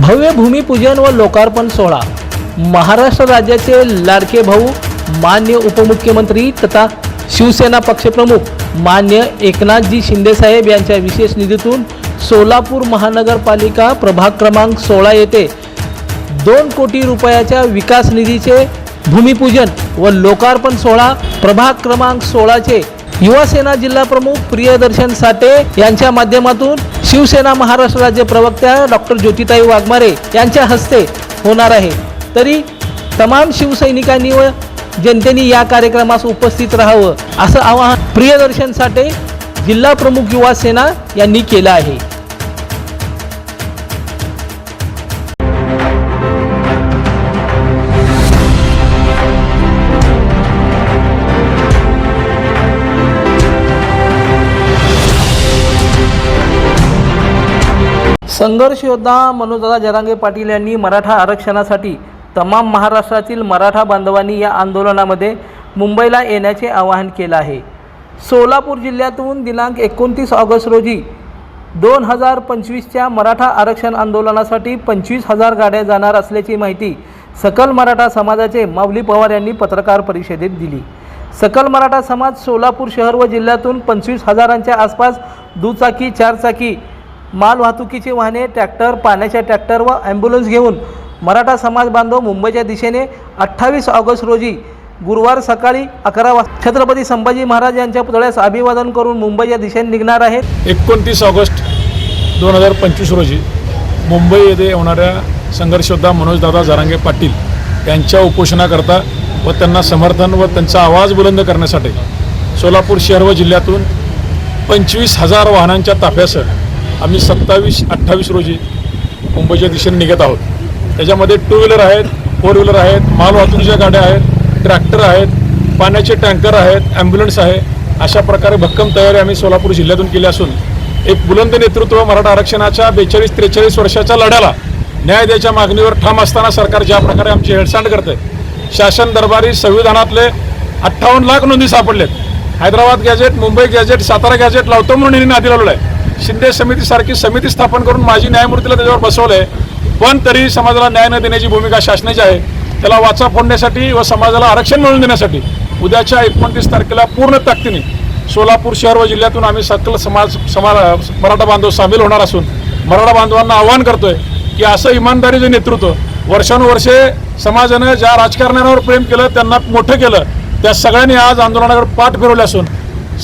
भव्य भूमिपूजन व लोकार्पण सोहळा. महाराष्ट्र राज्याचे लाडके भाऊ मान्य उपमुख्यमंत्री तथा शिवसेना पक्षप्रमुख मान्य एकनाथजी शिंदेसाहेब यांच्या विशेष निधीतून सोलापूर महानगरपालिका प्रभाग क्रमांक सोळा येथे दोन कोटी रुपयाच्या विकास निधीचे भूमिपूजन व लोकार्पण सोहळा प्रभाग क्रमांक सोळाचे युवासेना जिल्हाप्रमुख प्रियदर्शन साठे यांच्या माध्यमातून शिवसेना महाराष्ट्र राज्य प्रवक्त्या डॉक्टर ज्योतिताई वाघमारे यांच्या हस्ते होणार आहे. तरी तमाम शिवसैनिकांनी व जनतेने या कार्यक्रमास उपस्थित राहावं असं आवाहन प्रियदर्शन साठे जिल्हाप्रमुख युवासेना यांनी केलं आहे. संघर्ष योद्धा मनोजदादा जरांगे पाटील यांनी मराठा आरक्षणासाठी तमाम महाराष्ट्रातील मराठा बांधवांनी या आंदोलनामध्ये मुंबईला येण्याचे आवाहन केलं आहे. सोलापूर जिल्ह्यातून दिनांक एकोणतीस ऑगस्ट रोजी दोन हजार पंचवीसच्या मराठा आरक्षण आंदोलनासाठी पंचवीस हजार गाड्या जाणार असल्याची माहिती सकल मराठा समाजाचे माऊली पवार यांनी पत्रकार परिषदेत दिली. सकल मराठा समाज सोलापूर शहर व जिल्ह्यातून पंचवीस हजारांच्या आसपास दुचाकी चारचाकी माल वाहतुकीची वाहने ट्रॅक्टर पाण्याच्या ट्रॅक्टर व ॲम्ब्युलन्स घेऊन मराठा समाज बांधव मुंबईच्या दिशेने अठ्ठावीस ऑगस्ट रोजी गुरुवार सकाळी अकरा वाजता छत्रपती संभाजी महाराज यांच्या पुतळ्यास अभिवादन करून मुंबईच्या दिशेने निघणार आहेत. एकोणतीस ऑगस्ट दोन हजार पंचवीस रोजी मुंबई येथे होणाऱ्या संघर्षयोद्धा मनोजदादा जारांगे पाटील यांच्या उपोषणाकरता व त्यांना समर्थन व त्यांचा आवाज बुलंद करण्यासाठी सोलापूर शहर व जिल्ह्यातून पंचवीस हजार वाहनांच्या ताफ्यासह आम्ही सत्तावीस अठ्ठावीस रोजी मुंबईच्या दिशेने निघत आहोत. त्याच्यामध्ये टू व्हीलर आहेत फोर व्हीलर आहेत माल वाहतुकीच्या गाड्या आहेत ट्रॅक्टर आहेत पाण्याचे टँकर आहेत ॲम्ब्युलन्स आहे. अशा प्रकारे भक्कम तयारी आम्ही सोलापूर जिल्ह्यातून केली असून एक बुलंद नेतृत्व मराठा आरक्षणाच्या बेचाळीस त्रेचाळीस वर्षाच्या लढ्याला न्याय द्यायच्या मागणीवर ठाम असताना सरकार ज्या प्रकारे आमची हेळसांड करते शासन दरबारी संविधानातले अठ्ठावन्न लाख नोंदी सापडलेत. Hyderabad gazette Mumbai gazette Satara gazette लावतो म्हणून यांनी आधी लावलं आहे. शिंदे समितीसारखी समिती स्थापन करून माजी न्यायमूर्तीला त्याच्यावर बसवलंय. पण तरी समाजाला न्याय न देण्याची भूमिका शासनाची आहे. त्याला वाचा फोडण्यासाठी व समाजाला आरक्षण मिळवून देण्यासाठी उद्याच्या एकोणतीस तारखेला पूर्ण ताकदीने सोलापूर शहर व जिल्ह्यातून आम्ही सकल समाज समा मराठा बांधव सामील होणार असून मराठा बांधवांना आवाहन करतोय की असं इमानदारीचं नेतृत्व वर्षानुवर्षे समाजानं ज्या राजकारण्यांवर प्रेम केलं त्यांना मोठं केलं त्या सगळ्यांनी आज आंदोलनाकडे पाठ फिरवले असून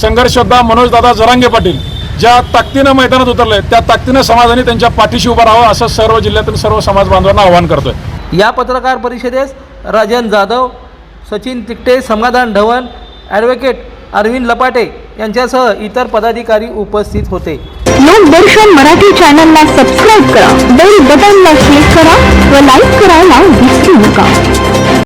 संघर्षयोद्धा मनोजदादा जरांगे पाटील ज्या ताकदीनं मैदानात उतरले त्या ताकदीनं समाजाने त्यांच्या पाठीशी उभं राहावं असं सर्व जिल्ह्यातील सर्व समाज बांधवांना आवाहन करतोय. या पत्रकार परिषदेस राजन जाधव सचिन तिकटे समाधान ढवण ॲडव्होकेट अरविंद लपाटे यांच्यासह इतर पदाधिकारी उपस्थित होते. लोकदर्शन मराठी चॅनलला सबस्क्राईब करा बेल बटनला क्लिक करा व लाईक करायला विसरू नका.